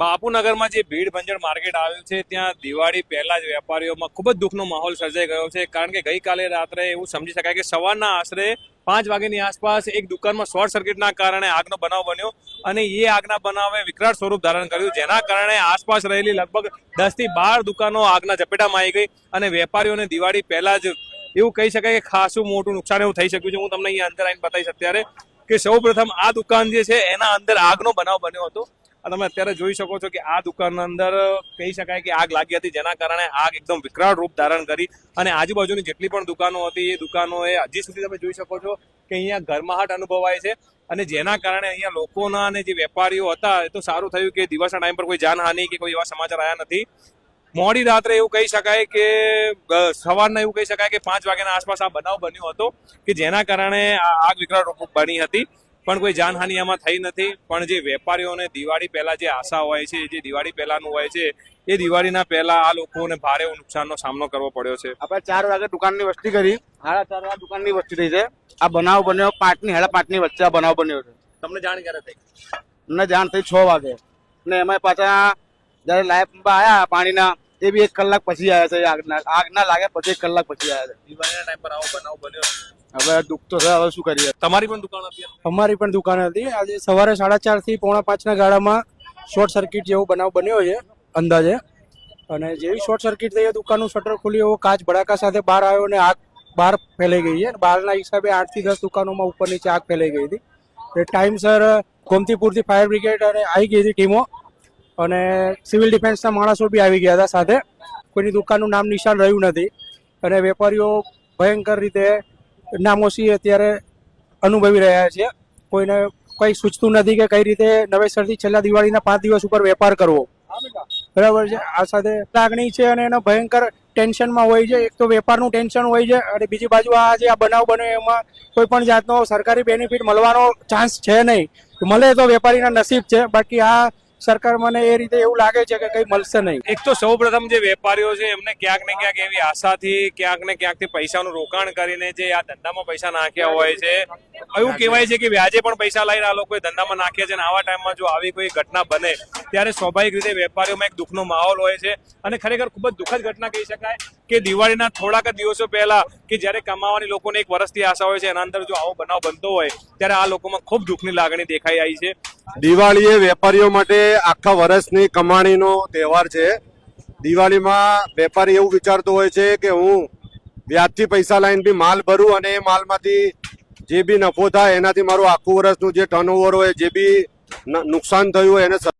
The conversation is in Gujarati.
બાપુનગરમાં જે ભીડ ભંજન માર્કેટ આવેલ છે, ત્યાં દિવાળી પહેલા જ વેપારીઓમાં ખૂબ જ દુઃખનો માહોલ સર્જાઈ ગયો છે, કારણ કે ગઈકાલે રાત્રે એવું સમજી શકાય કે સવારના આશરે પાંચ વાગ્યાની આસપાસ એક દુકાનમાં શોર્ટ સર્કિટના કારણે આગનો બનાવ બન્યો અને એ આગના બનાવે વિકરાળ સ્વરૂપ ધારણ કર્યું, જેના કારણે આસપાસ રહેલી લગભગ દસથી બાર દુકાનો આગના ઝપેટામાં આવી ગઈ અને વેપારીઓને દિવાળી પહેલા જ એવું કહી શકાય કે ખાસું મોટું નુકસાન એવું થઈ શક્યું છે. હું તમને અહીંયા અંદર આવીને બતાવીશ અત્યારે કે સૌ પ્રથમ આ દુકાન જે છે, એના અંદર આગનો બનાવ બન્યો હતો. તમે અત્યારે જોઈ શકો છો કે આ દુકાન અંદર કહી શકાય કે આગ લાગી હતી, જેના કારણે આગ એકદમ વિકરાળ રૂપ ધારણ કરી. અને આજુબાજુની જેટલી પણ દુકાનો હતી, એ દુકાનોએ હજી સુધી તમે જોઈ શકો છો કે અહીંયા ગરમાહટ અનુભવાય છે. અને જેના કારણે અહીંયા લોકોના અને જે વેપારીઓ હતા, એ તો સારું થયું કે દિવસના ટાઈમ પર કોઈ જાનહાનિ કે કોઈ એવા સમાચાર આવ્યા નથી. મોડી રાત્રે એવું કહી શકાય કે સવારના એવું કહી શકાય કે પાંચ વાગ્યાના આસપાસ આ બનાવ બન્યો હતો કે જેના કારણે આ આગ વિકરાળ રૂપ બની હતી. પણ કોઈ જાનહાનિ એમાં થઈ નથી. પણ જે વેપારીઓને દિવાળી પહેલા જે આશા હોય છે જે દિવાળી પહેલાનું હોય છે એ દિવાળીના પહેલા આ લોકોને ભારે નુકસાનનો સામનો કરવો પડ્યો છે. આપણે ચાર વાગે દુકાનની વસ્તી કરી. સાડા ચાર વાગે દુકાનની વસ્તી થઈ છે. આ બનાવ બન્યો પાંચની સાડા પાંચની વચ્ચે આ બનાવ બન્યો છે. તમને જાણ ક્યારે થઈ? અમને જાણ થઈ છ વાગે. ને એમાં પાછા જ્યારે લાઈફ આવ્યા પાણીના એ બી એક કલાક પછી આવ્યા છે. આગના આગ ના લાગે પછી એક કલાક પછી આવ્યા દિવાળીના ટાઈમ પર આવો બનાવ બન્યો. છે હવે દુઃખ તો હવે શું કરીએ? તમારી પણ દુકાન હતી અમારી પણ દુકાન હતી. આજે સવારે સાડા ચારથી પોણા પાંચના ગાળામાં શોર્ટ સર્કિટ જેવો બનાવ બન્યો છે અંદાજે. અને જેવી શોર્ટ સર્કિટ થઈ દુકાનનું શટર ખુલ્યું એવો કાચ ભડાકા સાથે બહાર આવ્યો અને આગ બહાર ફેલાઈ ગઈ છે. બહારના હિસાબે આઠથી દસ દુકાનોમાં ઉપર નીચે આગ ફેલાઈ ગઈ હતી. એ ટાઈમસર ગોમતીપુરથી ફાયર બ્રિગેડ અને આવી ગઈ હતી ટીમો. અને સિવિલ ડિફેન્સના માણસો બી આવી ગયા હતા સાથે. કોઈની દુકાનનું નામ નિશાન રહ્યું નથી. અને વેપારીઓ ભયંકર રીતે નામોશી અત્યારે અનુભવી રહ્યા છે. કોઈને કઈ સૂચતું નથી કે કઈ રીતે નવેસરથી છેલ્લા દિવાળીના પાંચ દિવસ ઉપર વેપાર કરવો. બરાબર છે? આ સાથે લાગણી છે અને એનો ભયંકર ટેન્શનમાં હોય છે. એક તો વેપારનું ટેન્શન હોય છે અને બીજી બાજુ આ જે આ બનાવ બન્યો એમાં કોઈ પણ જાતનો સરકારી બેનિફિટ મળવાનો ચાન્સ છે નહીં. મળે તો વેપારીના નસીબ છે. બાકી આ સરકાર મને એ રીતે એવું લાગે છે કે કંઈ મળશે નહીં. એક તો સૌ પ્રથમ જે વેપારીઓ છે, એમને ક્યાંક ને ક્યાંક એવી આશાથી, ક્યાંક ને ક્યાંકથી પૈસાનું રોકાણ કરીને જે આ ધંધામાં પૈસા નાખ્યા હોય છે. એવું કહેવાય છે કે વ્યાજે પણ પૈસા લઈને આ લોકોએ ધંધામાં નાખ્યા છે અને આવા ટાઈમમાં જો આવી કોઈ ઘટના બને, ત્યારે સ્વાભાવિક રીતે વેપારીઓમાં એક દુઃખનો માહોલ હોય છે. અને ખરેખર ખૂબ જ દુઃખદ ઘટના કહી શકાય કે દિવાળીના થોડાક જ દિવસો પહેલા કે જ્યારે કમાવાની લોકોને એક વર્ષથી આશા હોય છે, એના અંદર જો આવો બનાવ બનતો હોય, ત્યારે આ લોકોમાં ખૂબ દુઃખની લાગણી દેખાઈ આવી છે. દિવાળી એ વેપારીઓ માટે આખા વર્ષની કમાણીનો તહેવાર છે. દિવાળીમાં વેપારી એવું વિચારતો હોય છે કે હું વ્યાજથી પૈસા લાવીને બી માલ ભરું અને એ માલમાંથી જે બી નફો થાય એનાથી મારું આખું વર્ષનું જે ટર્નઓવર હોય, જે બી નુકસાન થયું હોય એને